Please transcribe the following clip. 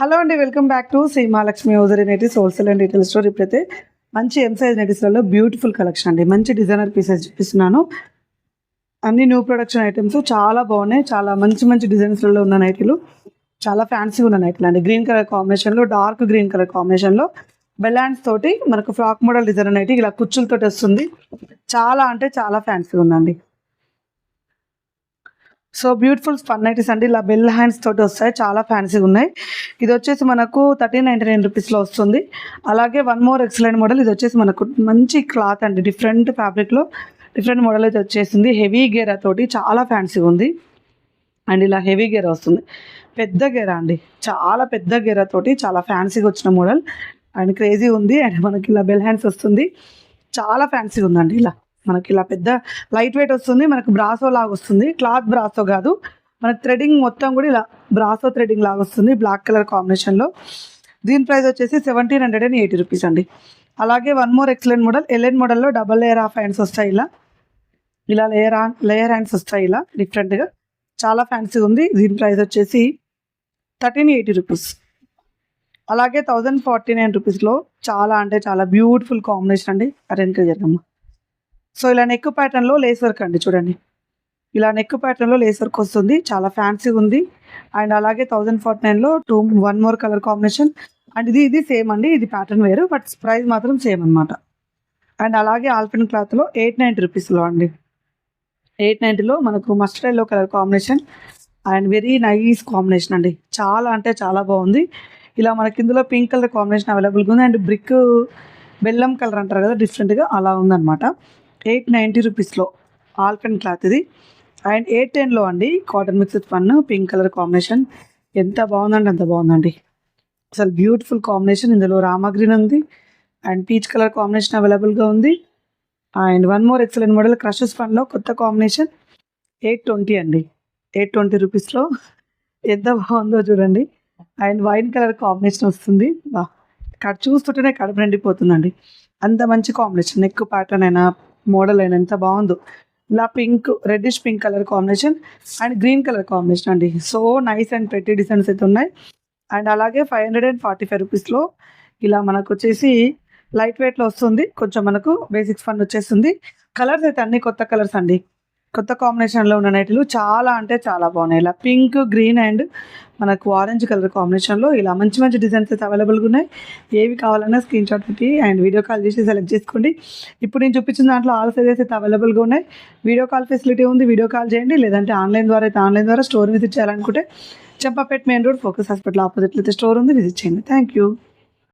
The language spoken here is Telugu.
హలో అండి welcome back to Seemalakshmi Mahalakshmi hosiery wholesale and retail store. ఇప్పుడైతే మంచి ఎం సైజ్ నైటీస్లలో బ్యూటిఫుల్ కలెక్షన్ అండి. మంచి డిజైనర్ పీసెస్ చూపిస్తున్నాను. అన్ని న్యూ ప్రొడక్షన్ ఐటమ్స్ చాలా బాగున్నాయి. చాలా మంచి మంచి డిజైన్స్లలో ఉన్న నైటీలు. చాలా ఫ్యాన్సీగా ఉన్న నైటీలు అండి. గ్రీన్ కలర్ కాంబినేషన్లో డార్క్ గ్రీన్ కలర్ కాంబినేషన్లో బెలాన్స్ తోటి మనకు ఫ్రాక్ మోడల్ డిజైన్ అనేది ఇలా కుచ్చులతోటి వస్తుంది. చాలా అంటే చాలా ఫ్యాన్సీగా ఉందండి. సో బ్యూటిఫుల్ ఫన్ నైటీస్ అండి. ఇలా బెల్ హ్యాండ్స్ తోటి వస్తాయి. చాలా ఫ్యాన్సీగా ఉన్నాయి ఇది వచ్చేసి మనకు థర్టీన్ నైంటీ నైన్ రూపీస్లో వస్తుంది. అలాగే వన్ మోర్ ఎక్సలెంట్ మోడల్ ఇది వచ్చేసి మనకు మంచి క్లాత్ అండి. డిఫరెంట్ ఫ్యాబ్రిక్లో డిఫరెంట్ మోడల్ అయితే వచ్చేసింది. హెవీ గేరా తోటి చాలా ఫ్యాన్సీగా ఉంది. అండ్ ఇలా హెవీ గేరా వస్తుంది. పెద్ద గేరా అండి. చాలా పెద్ద గేరా తోటి చాలా ఫ్యాన్సీగా వచ్చిన మోడల్ అండ్ క్రేజీ ఉంది. అండ్ మనకి ఇలా బెల్ హ్యాండ్స్ వస్తుంది. చాలా ఫ్యాన్సీగా ఉందండి ఇలా మనకి ఇలా పెద్ద లైట్ వెయిట్ వస్తుంది మనకు బ్రాసో లాగా వస్తుంది. క్లాత్ బ్రాసో కాదు మనకి థ్రెడింగ్ మొత్తం కూడా ఇలా బ్రాసో థ్రెడింగ్ లాగా వస్తుంది బ్లాక్ కలర్ కాంబినేషన్లో దీని ప్రైస్ వచ్చేసి seventeen hundred and eighty rupees అండి. అలాగే one more excellent model LN మోడల్లో డబల్ లేయర్ ఆఫ్ హ్యాండ్స్ వస్తాయి ఇలా. ఇలా లేయర్ లేయర్ హ్యాండ్స్ వస్తాయి ఇలా డిఫరెంట్గా చాలా ఫ్యాన్సీ ఉంది దీని ప్రైస్ వచ్చేసి థర్టీన్ ఎయిటీ రూపీస్. అలాగే థౌజండ్ ఫార్టీ నైన్ రూపీస్లో చాలా అంటే చాలా బ్యూటిఫుల్ కాంబినేషన్ అండి. అరేంజ్ జరగమ్మ సో ఇలా నెక్ ప్యాటర్న్లో లేస్ వర్క్ అండి చూడండి. ఇలా నెక్ ప్యాటర్న్లో లేస్ వర్క్ వస్తుంది. చాలా ఫ్యాన్సీగా ఉంది. అండ్ అలాగే థౌజండ్ ఫార్టీ నైన్లో two one more colour combination and ఇది ఇది సేమ్ అండి. ఇది ప్యాటర్న్ వేరు బట్ ప్రైస్ మాత్రం సేమ్ అనమాట అండ్ అలాగే ఆల్పిన్ క్లాత్లో ఎయిట్ నైంటీ రూపీస్లో అండి. ఎయిట్ నైంటీలో మనకు mustard yellow colour combination and very nice combination అండి. చాలా అంటే చాలా బాగుంది. ఇలా మనకి ఇందులో పింక్ కలర్ కాంబినేషన్ అవైలబుల్గా ఉంది. అండ్ బ్రిక్ బెల్లం కలర్ అంటారు కదా డిఫరెంట్గా అలా ఉందన్నమాట. ఎయిట్ నైంటీ రూపీస్లో ఆల్పెన్ క్లాత్ ఇది. అండ్ ఎయిట్ టెన్లో అండి cotton mixed fun pink colour combination. ఎంత బాగుందండి అంత బాగుందండి. అసలు బ్యూటిఫుల్ కాంబినేషన్. ఇందులో రామా గ్రీన్ ఉంది. అండ్ పీచ్ కలర్ కాంబినేషన్ అవైలబుల్గా ఉంది. And one more excellent model crushes ఫన్లో కొత్త కాంబినేషన్. ఎయిట్ ట్వంటీ అండి. ఎయిట్ ట్వంటీ రూపీస్లో. ఎంత బాగుందో చూడండి. అండ్ వైన్ కలర్ కాంబినేషన్ వస్తుంది. బా. ఇక్కడ చూస్తుంటేనే కడుపు నిండిపోతుందండి. అంత మంచి కాంబినేషన్. నెక్ ప్యాటర్న్ అయినా మోడల్ అయినంత ఎంత బాగుందో. ఇలా pink reddish pink colour combination and green colour combination అండి. సో నైస్ అండ్ పెట్టి డిజైన్స్ అయితే ఉన్నాయి. అండ్ అలాగే five hundred and forty five రూపీస్లో ఇలా మనకు వచ్చేసి లైట్ వెయిట్లో వస్తుంది. కొంచెం మనకు బేసిక్స్ ఫండ్ వచ్చేస్తుంది. కలర్స్ అయితే అన్ని కొత్త కలర్స్ అండి. కొత్త కాంబినేషన్లో ఉన్న నైట్లు చాలా అంటే చాలా బాగున్నాయి. ఇలా పింక్ గ్రీన్ అండ్ మనకు ఆరెంజ్ కలర్ కాంబినేషన్లో ఇలా మంచి మంచి డిజైన్స్ అయితే అవైలబుల్గా ఉన్నాయి. ఏవి కావాలన్నా స్క్రీన్ షాట్ పెట్టి అండ్ వీడియో కాల్ చేసి సెలెక్ట్ చేసుకోండి. ఇప్పుడు నేను చూపించిన దాంట్లో ఆల్ సైజెస్ అయితే అవైలబుల్గా ఉన్నాయి. వీడియో కాల్ ఫెసిలిటీ ఉంది వీడియో కాల్ చేయండి. లేదంటే ఆన్లైన్ ద్వారా అయితే ఆన్లైన్ ద్వారా స్టోర్ విజిట్ చేయాలనుకుంటే Champapet main road focus hospital ఆపోజిట్లో అయితే స్టోర్ ఉంది విజిట్ చేయండి. Thank you